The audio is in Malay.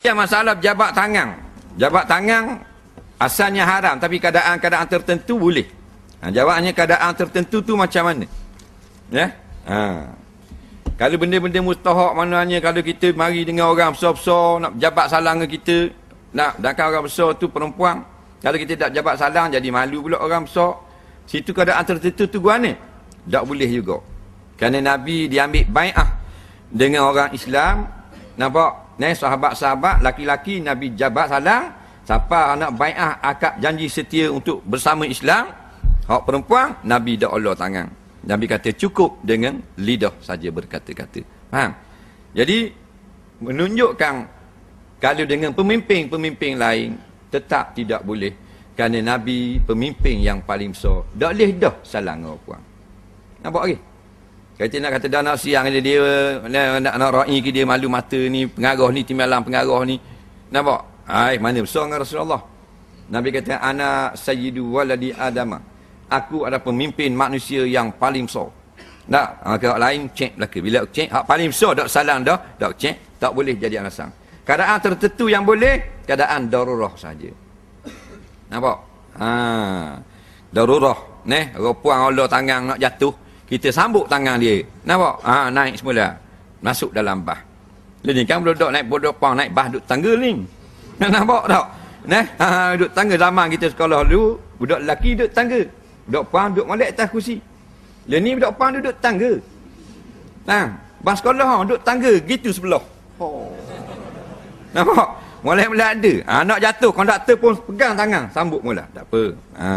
Yang masalah jabat tangan. Jabat tangan asalnya haram tapi keadaan-keadaan tertentu boleh. Ha, jawabannya keadaan tertentu tu macam mana? Ya? Ha. Kalau benda-benda mustahak maknanya kalau kita mari dengan orang besar-besar nak jabat salang dengan kita, nak dan orang besar tu perempuan, kalau kita tak jabat salang jadi malu pula orang besar. Situ keadaan tertentu tu gua ni. Tak boleh juga. Kerana Nabi diambil bai'ah dengan orang Islam. Nampak? Ni sahabat-sahabat, laki-laki Nabi jabat salam. Siapa anak bai'ah akad janji setia untuk bersama Islam. Hak perempuan, Nabi dah Allah tangan. Nabi kata cukup dengan lidah saja berkata-kata. Faham? Jadi, menunjukkan kalau dengan pemimpin-pemimpin lain, tetap tidak boleh. Kerana Nabi pemimpin yang paling besar. Tak boleh dah dengan perempuan. Nampak lagi? Kata nak kata dah nak siang dia, dia nak, nak, nak ra'i ke dia malu mata ni, pengarah ni, timalang pengarah ni. Nampak? Hai, mana besar dengan Rasulullah? Nabi kata, Anak sayyidu waladi adama. Aku adalah pemimpin manusia yang paling besar. Tak? Ha, kalau lain, cek belaka. Bila cek, hak paling besar, tak salang dah, tak cek, tak boleh jadi alasan. Keadaan tertentu yang boleh, keadaan darurah saja. Nampak? Ha. Darurah. Neh, rupuan Allah tangan nak jatuh. Kita sambut tangan dia. Nampak? Ha, naik semula. Masuk dalam bah. Jadi kan budak naik budak pang naik bah duduk tangga ni. Nampak tak? Nah, ha, ha, duduk tangga zaman kita sekolah dulu, budak lelaki duduk tangga. Budak pang duduk molek atas kursi. Lah ni budak pang duduk tangga. Nah, bah sekolah ha, duduk tangga gitu sebelah. Oh. Nampak? Mula ada. Ha, nak jatuh, konduktor pun pegang tangan, sambut mula. Tak apa. Ha.